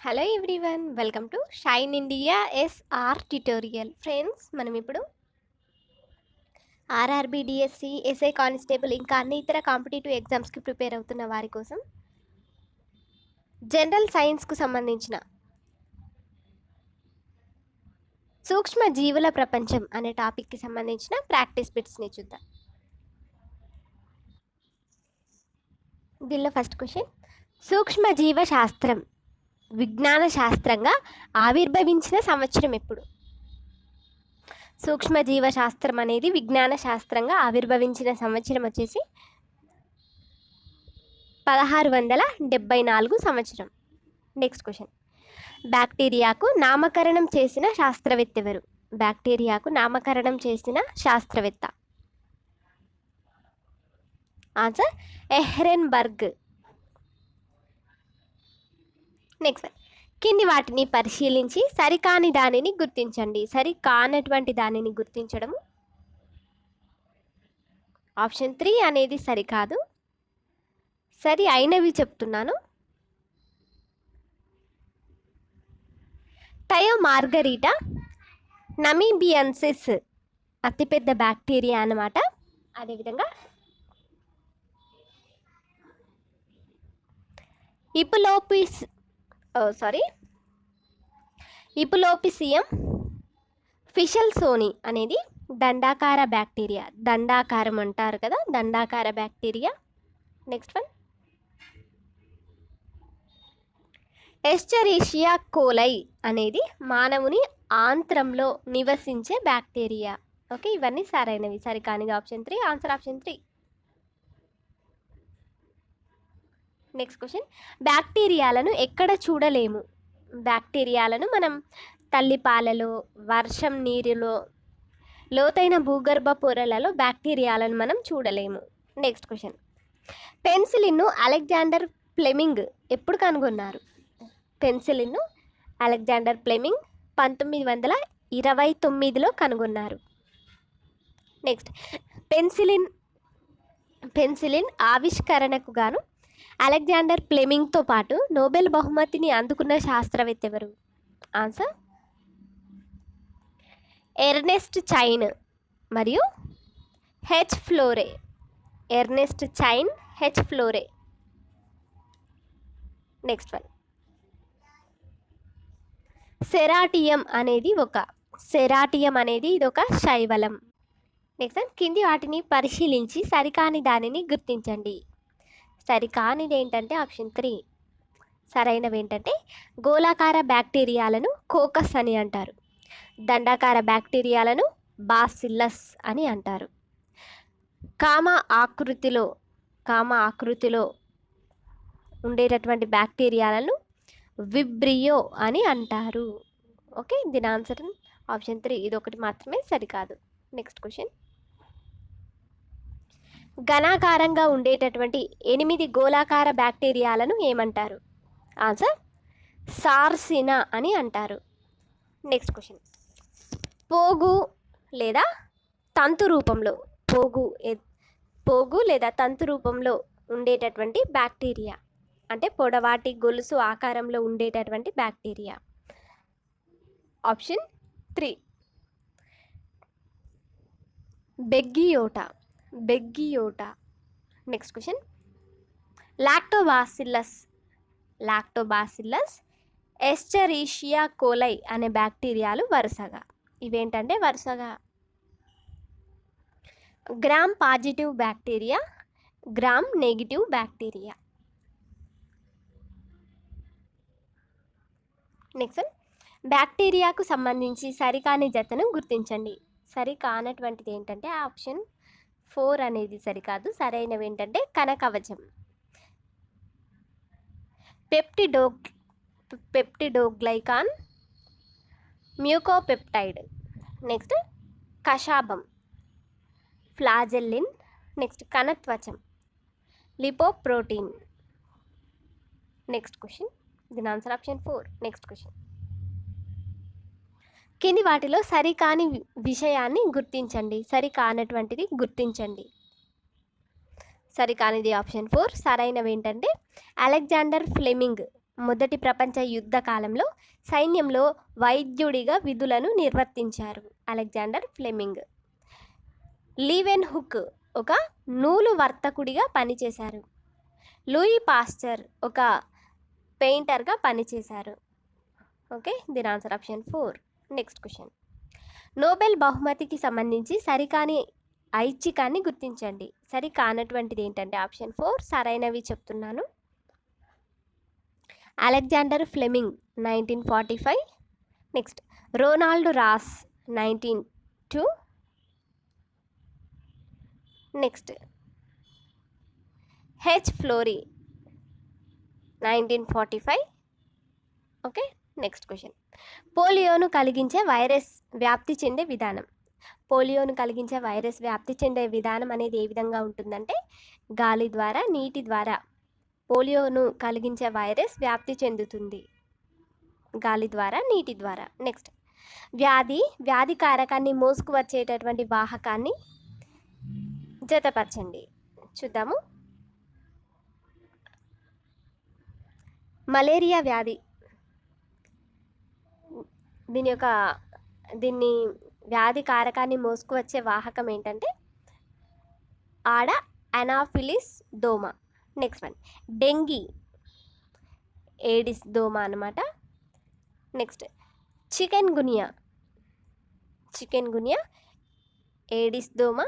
Hello everyone welcome to Shine India S R tutorial. Friends మనం ఇప్పుడు RRB DSC SI constable ఇంకా అన్ని ఇతర కాంపిటేటివ్ ఎగ్జామ్స్కి ప్రిపేర్ అవుతున్న వారి కోసం జనరల్ సైన్స్కు సంబంధించిన సూక్ష్మ జీవుల ప్రపంచం అనే టాపిక్కి సంబంధించిన ప్రాక్టీస్ బిట్స్ని చూద్దాం. దీనిలో ఫస్ట్ క్వశ్చన్ సూక్ష్మ జీవ శాస్త్రం విజ్ఞాన శాస్త్రంగా ఆవిర్భవించిన సంవత్సరం ఎప్పుడు? సూక్ష్మజీవ శాస్త్రం అనేది విజ్ఞాన శాస్త్రంగా ఆవిర్భవించిన సంవత్సరం వచ్చేసి పదహారు వందల డెబ్బై నాలుగు సంవత్సరం. నెక్స్ట్ క్వశ్చన్ బ్యాక్టీరియాకు నామకరణం చేసిన శాస్త్రవేత్త ఎవరు? బ్యాక్టీరియాకు నామకరణం చేసిన శాస్త్రవేత్త. ఆన్సర్ ఎహ్రెన్బర్గ్ నెక్స్ట్ వన్ కింది వాటిని పరిశీలించి సరికాని దానిని గుర్తించండి. సరి కానటువంటి దానిని గుర్తించడము. ఆప్షన్ త్రీ అనేది సరికాదు. సరి అయినవి చెప్తున్నాను. టయో మార్గరీటా నమీబియన్సిస్ అతిపెద్ద బ్యాక్టీరియా అనమాట అదేవిధంగా ఇపులోపిస్ సారీ ఇపులోపిసియం ఫిషల్ సోని అనేది దండాకార బ్యాక్టీరియా దండాకారం అంటారు కదా దండాకార bacteria next one Escherichia coli అనేది మానవుని ఆంత్రంలో నివసించే బ్యాక్టీరియా ఓకే ఇవన్నీ సరైనవి. సరికానిది option three answer option three next question బ్యాక్టీరియాలను ఎక్కడ చూడలేము? బ్యాక్టీరియాలను మనం తల్లిపాలలో వర్షం నీరులో లోతైన భూగర్భ పొరలలో బ్యాక్టీరియాలను మనం చూడలేము. నెక్స్ట్ క్వశ్చన్ పెన్సిలిన్ను అలెగ్జాండర్ ఫ్లెమింగ్ ఎప్పుడు కనుగొన్నారు? పెన్సిలిన్ను అలెగ్జాండర్ ఫ్లెమింగ్ పంతొమ్మిది వందల ఇరవై తొమ్మిదిలో కనుగొన్నారు. నెక్స్ట్ పెన్సిలిన్ పెన్సిలిన్ ఆవిష్కరణకు గాను అలెగ్జాండర్ ఫ్లెమింగ్తో పాటు నోబెల్ బహుమతిని అందుకున్న శాస్త్రవేత్త ఎవరు? ఆన్సర్? ఎర్నెస్ట్ చైన్ మరియు H Florey. Ernest Chain H Florey. Next one. Ceratium అనేది ఒక సెరాటియం అనేది ఇది ఒక శైవలం. Next one. కింది వాటిని పరిశీలించి సరికాని దానిని గుర్తించండి. సరికానిది ఏంటంటే ఆప్షన్ త్రీ. సరైనవి ఏంటంటే గోళాకార బ్యాక్టీరియాలను కోకస్ అని అంటారు. దండాకార బ్యాక్టీరియాలను బాసిల్లస్ అని అంటారు. కామ ఆకృతిలో కామ ఆకృతిలో ఉండేటటువంటి బ్యాక్టీరియాలను విబ్రియో అని అంటారు. ఓకే దీని ఆన్సర్ ఆప్షన్ త్రీ. ఇది ఒకటి మాత్రమే సరికాదు. Next question. ఘనాకారంగా ఉండేటటువంటి ఎనిమిది గోళాకార బ్యాక్టీరియాలను ఏమంటారు? ఆన్సర్ సార్సినా అని అంటారు. Next question. పోగు లేదా తంతు రూపంలో పోగు పోగు లేదా తంతు రూపంలో ఉండేటటువంటి బ్యాక్టీరియా? అంటే పొడవాటి గొలుసు ఆకారంలో ఉండేటటువంటి bacteria? Option three. Beggiatoa. Beggiatoa next question Lactobacillus Lactobacillus Escherichia coli అనే బ్యాక్టీరియాలు వరుసగా. ఇవేంటంటే వరుసగా? Gram positive bacteria gram negative bacteria next బ్యాక్టీరియాకు సంబంధించి సరికాని జతను గుర్తించండి. సరికానటువంటిది ఏంటంటే ఆప్షన్ ఫోర్ అనేది సరికాదు. సరైనవి ఏంటంటే కనకవచం పెప్టిడో పెప్టిడోగ్లైకాన్ మ్యూకోపెప్టైడ్. నెక్స్ట్ కషాబం ఫ్లాజెల్లిన్. నెక్స్ట్ కణత్వచం లిపోప్రోటీన్. Next question. దీని answer option four. Next question. కింది వాటిలో సరికాని విషయాన్ని గుర్తించండి. సరికానటువంటిది గుర్తించండి. సరికానిది ఆప్షన్ ఫోర్. సరైనవి ఏంటంటే అలెగ్జాండర్ ఫ్లెమింగ్ మొదటి ప్రపంచ యుద్ధ కాలంలో సైన్యంలో వైద్యుడిగా విధులను నిర్వర్తించారు అలెగ్జాండర్ ఫ్లెమింగ్. లీవెన్ హుక్ ఒక నూలు వర్తకుడిగా పనిచేశారు. లూయి పాస్చర్ ఒక పెయింటర్గా పనిచేశారు. ఓకే దీని answer option four. Next question Nobel బహుమతికి సంబంధించి సరికాని ఐచ్ఛికాన్ని గుర్తించండి. సరి కానటువంటిది ఏంటంటే ఆప్షన్ ఫోర్ సరైనవి చెప్తున్నాను. Alexander Fleming nineteen forty five. Next Ronald Ross nineteen two. Next H Florey nineteen forty five. Okay next question పోలియోను కలిగించే వైరస్ వ్యాప్తి చెందే విధానం. పోలియోను కలిగించే వైరస్ వ్యాప్తి చెందే విధానం అనేది ఏ విధంగా ఉంటుందంటే గాలి ద్వారా నీటి ద్వారా పోలియోను కలిగించే వైరస్ వ్యాప్తి చెందుతుంది. గాలి ద్వారా నీటి ద్వారా. నెక్స్ట్ వ్యాధి వ్యాధి కారకాన్ని మోసుకు వచ్చేటటువంటి వాహకాన్ని జతపరచండి. చూద్దాము. మలేరియా వ్యాధి. దీని యొక్క దీన్ని వ్యాధి కారకాన్ని మోసుకు వచ్చే వాహకం ఏంటంటే ఆడ అనాఫిలిస్ దోమ. Next one dengue. ఏడిస్ దోమ అనమాట next chikungunya chikungunya Aedes దోమ.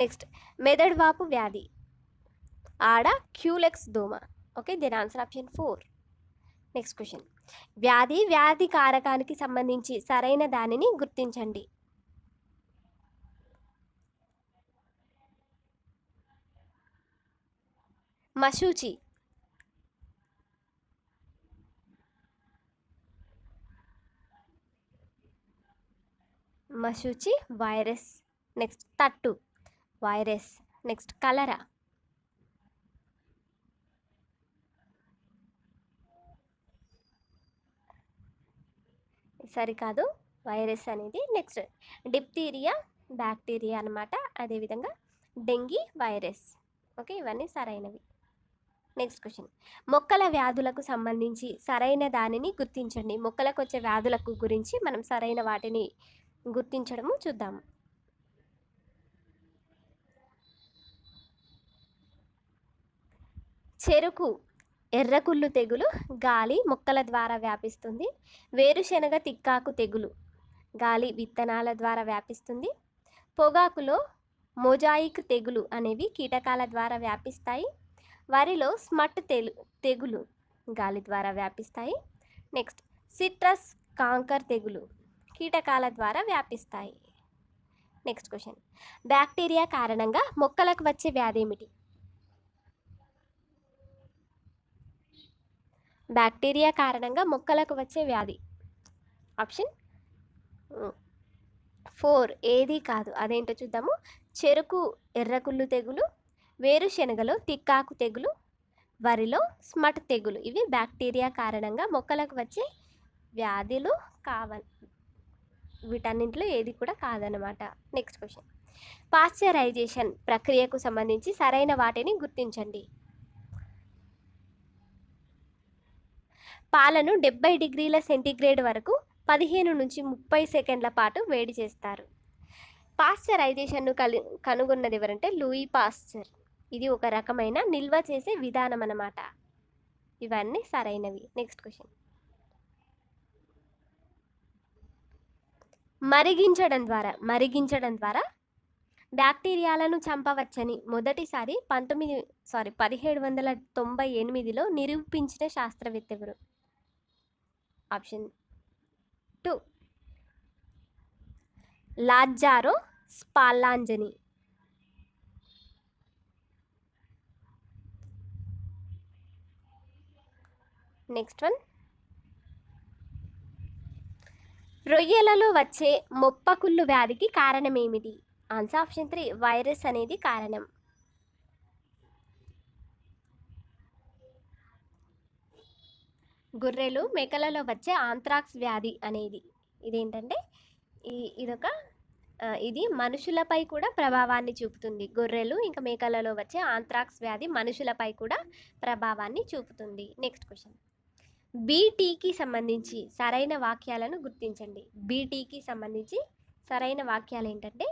నెక్స్ట్ మెదడు వాపు వ్యాధి. ఆడ క్యూలెక్స్ దోమ. ఓకే దీని answer option four next question వ్యాధి వ్యాధి కారకానికి సంబంధించి సరైన దానిని గుర్తించండి. మశూచి. మశూచి వైరస్ నెక్స్ట్ తట్టు వైరస్ నెక్స్ట్ కలరా. సరికాదు. వైరస్ అనేది నెక్స్ట్ డిప్టీరియా బ్యాక్టీరియా అనమాట అదేవిధంగా డెంగీ వైరస్. ఓకే ఇవన్నీ సరైనవి. Next question. మొక్కల వ్యాధులకు సంబంధించి సరైన దానిని గుర్తించండి. మొక్కలకు వచ్చే వ్యాధులకు గురించి మనం సరైన వాటిని గుర్తించడము చూద్దాము. చెరుకు ఎర్రకుళ్ళు తెగులు గాలి మొక్కల ద్వారా వ్యాపిస్తుంది. వేరుశెనగ తిక్కాకు తెగులు గాలి విత్తనాల ద్వారా వ్యాపిస్తుంది. పొగాకులో మొజాయిక్ తెగులు అనేవి కీటకాల ద్వారా వ్యాపిస్తాయి. వరిలో స్మట్ తెలు తెగులు గాలి ద్వారా వ్యాపిస్తాయి. నెక్స్ట్ సిట్రస్ కాంకర్ తెగులు కీటకాల ద్వారా వ్యాపిస్తాయి. Next question. బ్యాక్టీరియా కారణంగా మొక్కలకు వచ్చే వ్యాధి ఏమిటి? బ్యాక్టీరియా కారణంగా మొక్కలకు వచ్చే వ్యాధి. Option four. ఏది కాదు. అదేంటో చూద్దాము. చెరుకు ఎర్రకుళ్ళు తెగులు వేరుశెనగలో తిక్కాకు తెగులు వరిలో స్మట్ తెగులు. ఇవి బ్యాక్టీరియా కారణంగా మొక్కలకు వచ్చే వ్యాధులు కావాలి వీటన్నింటిలో ఏది కూడా కాదనమాట నెక్స్ట్ క్వశ్చన్. పాశ్చరైజేషన్ ప్రక్రియకు సంబంధించి సరైన వాటిని గుర్తించండి. పాలను డెబ్బై డిగ్రీల సెంటీగ్రేడ్ వరకు పదిహేను నుంచి ముప్పై సెకండ్ల పాటు వేడి చేస్తారు. పాశ్చరైజేషన్ను కలి కనుగొన్నది ఎవరంటే లూయి పాశ్చర్. ఇది ఒక రకమైన నిల్వ చేసే విధానం అన్నమాట. ఇవన్నీ సరైనవి. Next question. మరిగించడం ద్వారా మరిగించడం ద్వారా బ్యాక్టీరియాలను చంపవచ్చని మొదటిసారి పంతొమ్మిది సారీ పదిహేడు వందల తొంభై ఎనిమిదిలో నిరూపించిన శాస్త్రవేత్త ఎవరు? Option two. Lazzaro Spallanzani. Next one. రొయ్యలలో వచ్చే మొప్పకుళ్ళు వ్యాధికి కారణం ఏమిటి ఆన్సర్ ఆప్షన్ త్రీ వైరస్ అనేది కారణం. గొర్రెలు మేకలలో వచ్చే ఆంత్రాక్స్ వ్యాధి అనేది. ఇదేంటంటే ఈ ఇదొక ఇది మనుషులపై కూడా ప్రభావాన్ని చూపుతుంది. గొర్రెలు ఇంకా మేకలలో వచ్చే ఆంథ్రాక్స్ వ్యాధి మనుషులపై కూడా ప్రభావాన్ని చూపుతుంది. Next question. బీటీకి సంబంధించి సరైన వాక్యాలను గుర్తించండి. బీటీకి సంబంధించి సరైన వాక్యాలు ఏంటంటే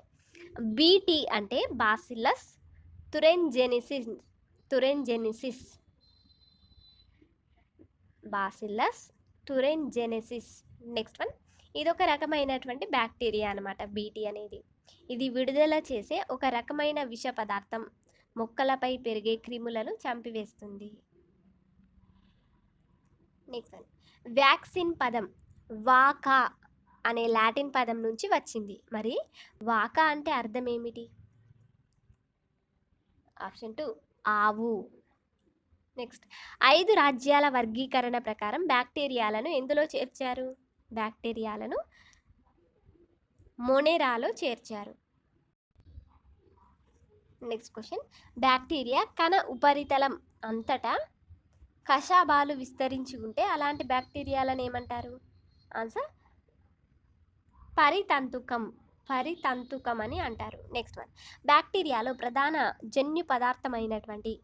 బీటీ అంటే bacillus thuringiensis thuringiensis bacillus thuringiensis next one. ఇది ఒక రకమైనటువంటి బ్యాక్టీరియా అనమాట బీటీ అనేది. ఇది విడుదల చేసే ఒక రకమైన విష పదార్థం. మొక్కలపై పెరిగే క్రిములను చంపివేస్తుంది. Next one. వ్యాక్సిన్ పదం. వాకా అనే లాటిన్ పదం నుంచి వచ్చింది. మరి వాకా అంటే అర్థం ఏమిటి? Option two. ఆవు. నెక్స్ట్. ఐదు రాజ్యాల వర్గీకరణ ప్రకారం బ్యాక్టీరియాలను ఎందులో చేర్చారు? బ్యాక్టీరియాలను మొనేరాలో చేర్చారు. Next question. బ్యాక్టీరియా కణ ఉపరితలం అంతటా కషాబాలు విస్తరించి ఉంటే అలాంటి బ్యాక్టీరియాలను ఏమంటారు? ఆన్సర్ పరితంతుకం పరితంతుకం అని అంటారు. Next one. బ్యాక్టీరియాలో ప్రధాన జన్యు పదార్థమైనటువంటి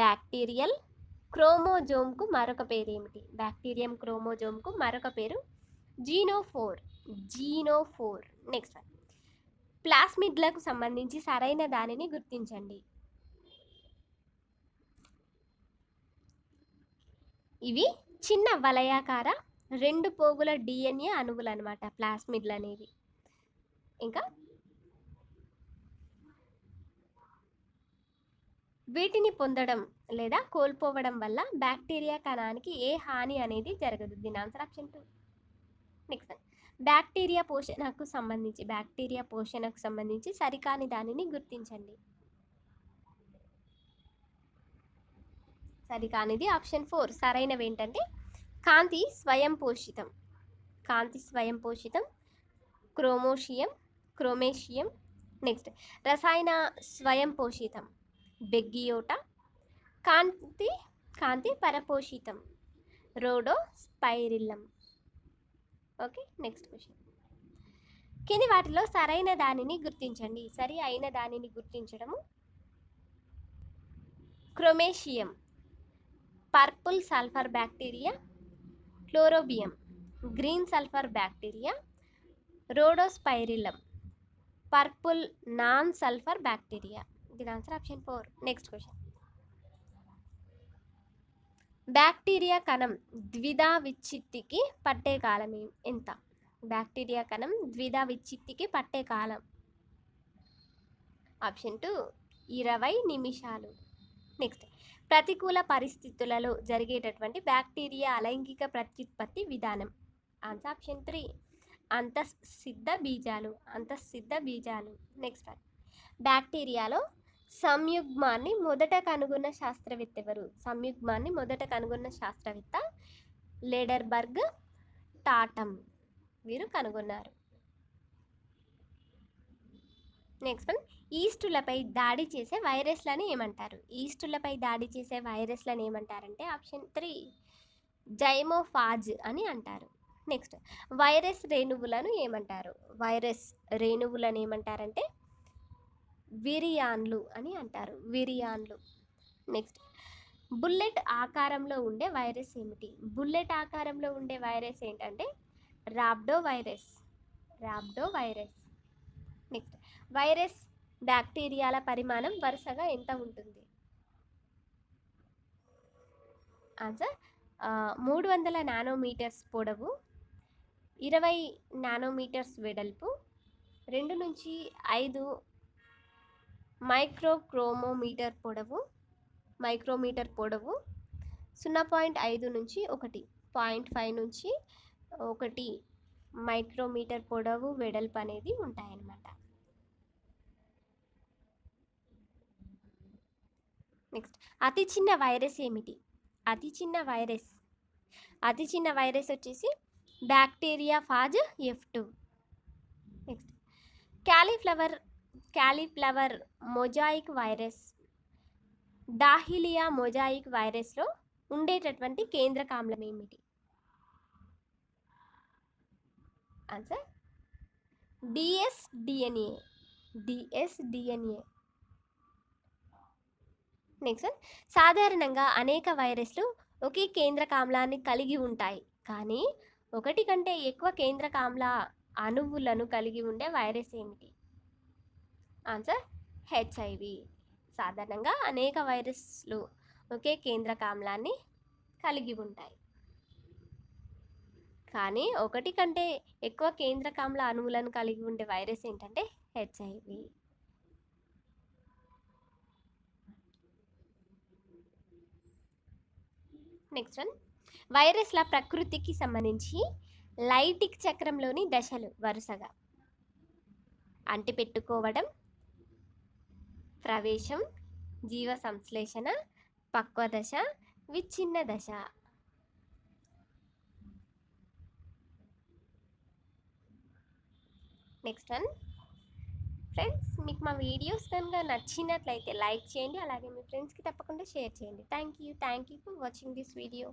బ్యాక్టీరియల్ క్రోమోజోమ్కు మరొక పేరు ఏమిటి బ్యాక్టీరియం క్రోమోజోమ్కు మరొక పేరు జీనోఫోర్. జీనోఫోర్. Next one. ప్లాస్మిడ్లకు సంబంధించి సరైన దానిని గుర్తించండి. ఇవి చిన్న వలయాకార రెండు పోగుల డిఎన్ఏ అణువులు అనమాట ప్లాస్మిడ్లు అనేవి ఇంకా వీటిని పొందడం లేదా కోల్పోవడం వల్ల బ్యాక్టీరియా కణానికి ఏ హాని అనేది జరగదు. దీని answer option two. Next bacteria పోషణకు సంబంధించి బ్యాక్టీరియా పోషణకు సంబంధించి సరికాని దానిని గుర్తించండి. సరికానిది ఆప్షన్ ఫోర్. సరైనవి ఏంటంటే కాంతి స్వయం పోషితం. కాంతి స్వయం పోషితం క్రోమోషియం క్రోమేషియం. నెక్స్ట్ రసాయన స్వయం పోషితం. బెగ్గియోట కాంతి కాంతి పరపోషితం రోడో స్పైరిల్లం. Okay next question. కింది వాటిలో సరైన దానిని గుర్తించండి. సరి అయిన దానిని గుర్తించడము. Chromatium purple sulphur bacteria Chlorobium green sulphur bacteria Rhodospirillum purple non sulphur bacteria. దీని answer option four next question bacteria కణం ద్విధా విచ్ఛిత్తికి పట్టే కాలం ఎంత? బ్యాక్టీరియా కణం ద్విధా విచ్ఛిత్తికి పట్టే కాలం. ఆప్షన్ టూ ఇరవై నిమిషాలు. నెక్స్ట్ ప్రతికూల పరిస్థితులలో జరిగేటటువంటి బ్యాక్టీరియా అలైంగిక ప్రత్యుత్పత్తి విధానం. ఆన్సర్ ఆప్షన్ త్రీ అంతఃసిద్ధ బీజాలు. అంతఃసిద్ధ బీజాలు. నెక్స్ట్ బ్యాక్టీరియాలో సంయుగ్మాన్ని మొదట కనుగొన్న శాస్త్రవేత్త ఎవరు సంయుగ్మాన్ని మొదట కనుగొన్న శాస్త్రవేత్త లేడర్బర్గ్ టాటమ్ వీరు కనుగొన్నారు. నెక్స్ట్ వన్ ఈస్టులపై దాడి చేసే వైరస్లని ఏమంటారు? ఈస్టులపై దాడి చేసే వైరస్లని ఏమంటారంటే ఆప్షన్ త్రీ జైమోఫాజ్ అని అంటారు. నెక్స్ట్ వైరస్ రేణువులను ఏమంటారు? వైరస్ రేణువులను ఏమంటారంటే విరియాన్లు అని అంటారు. విరియాన్లు. నెక్స్ట్. బుల్లెట్ ఆకారంలో ఉండే వైరస్ ఏమిటి? బుల్లెట్ ఆకారంలో ఉండే వైరస్ ఏంటంటే rhabdovirus rhabdovirus next. Virus బ్యాక్టీరియాల పరిమాణం వరుసగా ఎంత ఉంటుంది? ఆన్సర్. మూడు వందల నానోమీటర్స్ పొడవు ఇరవై నానోమీటర్స్ వెడల్పు రెండు నుంచి ఐదు మైక్రోక్రోమోమీటర్ పొడవు మైక్రోమీటర్ పొడవు సున్నా పాయింట్ ఐదు నుంచి ఒకటి పాయింట్ ఫైవ్ నుంచి ఒకటి మైక్రోమీటర్ పొడవు వెడల్పు అనేది ఉంటాయన్నమాట. నెక్స్ట్ అతి చిన్న వైరస్ ఏమిటి? అతి చిన్న వైరస్ అతి చిన్న వైరస్ వచ్చేసి bacteriophage F two. Next cauliflower cauliflower mosaic virus dahlia mosaic వైరస్లో ఉండేటటువంటి కేంద్రకాంలం ఏమిటి? Answer DS DNA DS DNA next సాధారణంగా అనేక వైరస్లు ఒకే కేంద్రకాంలాన్ని కలిగి ఉంటాయి కానీ ఒకటి కంటే ఎక్కువ కేంద్రకాంల అణువులను కలిగి ఉండే వైరస్ ఏమిటి? Answer HIV. సాధారణంగా అనేక వైరస్లు ఒకే కేంద్రక ఆమ్లాన్ని కలిగి ఉంటాయి. కానీ ఒకటి కంటే ఎక్కువ కేంద్రకామ్ల అణువులను కలిగి ఉండే వైరస్ ఏంటంటే హెచ్ఐవి. Next one. వైరస్ల ప్రకృతికి సంబంధించి లైటిక్ చక్రంలోని దశలు వరుసగా. అంటిపెట్టుకోవడం ప్రవేశం జీవ సంశ్లేషణ పక్వ దశ విచ్ఛిన్న దశ. నెక్స్ట్ వన్ ఫ్రెండ్స్ మీకు మా వీడియోస్ కనుక నచ్చినట్లయితే లైక్ చేయండి అలాగే మీ ఫ్రెండ్స్కి తప్పకుండా షేర్ చేయండి. Thank you thank you for watching this video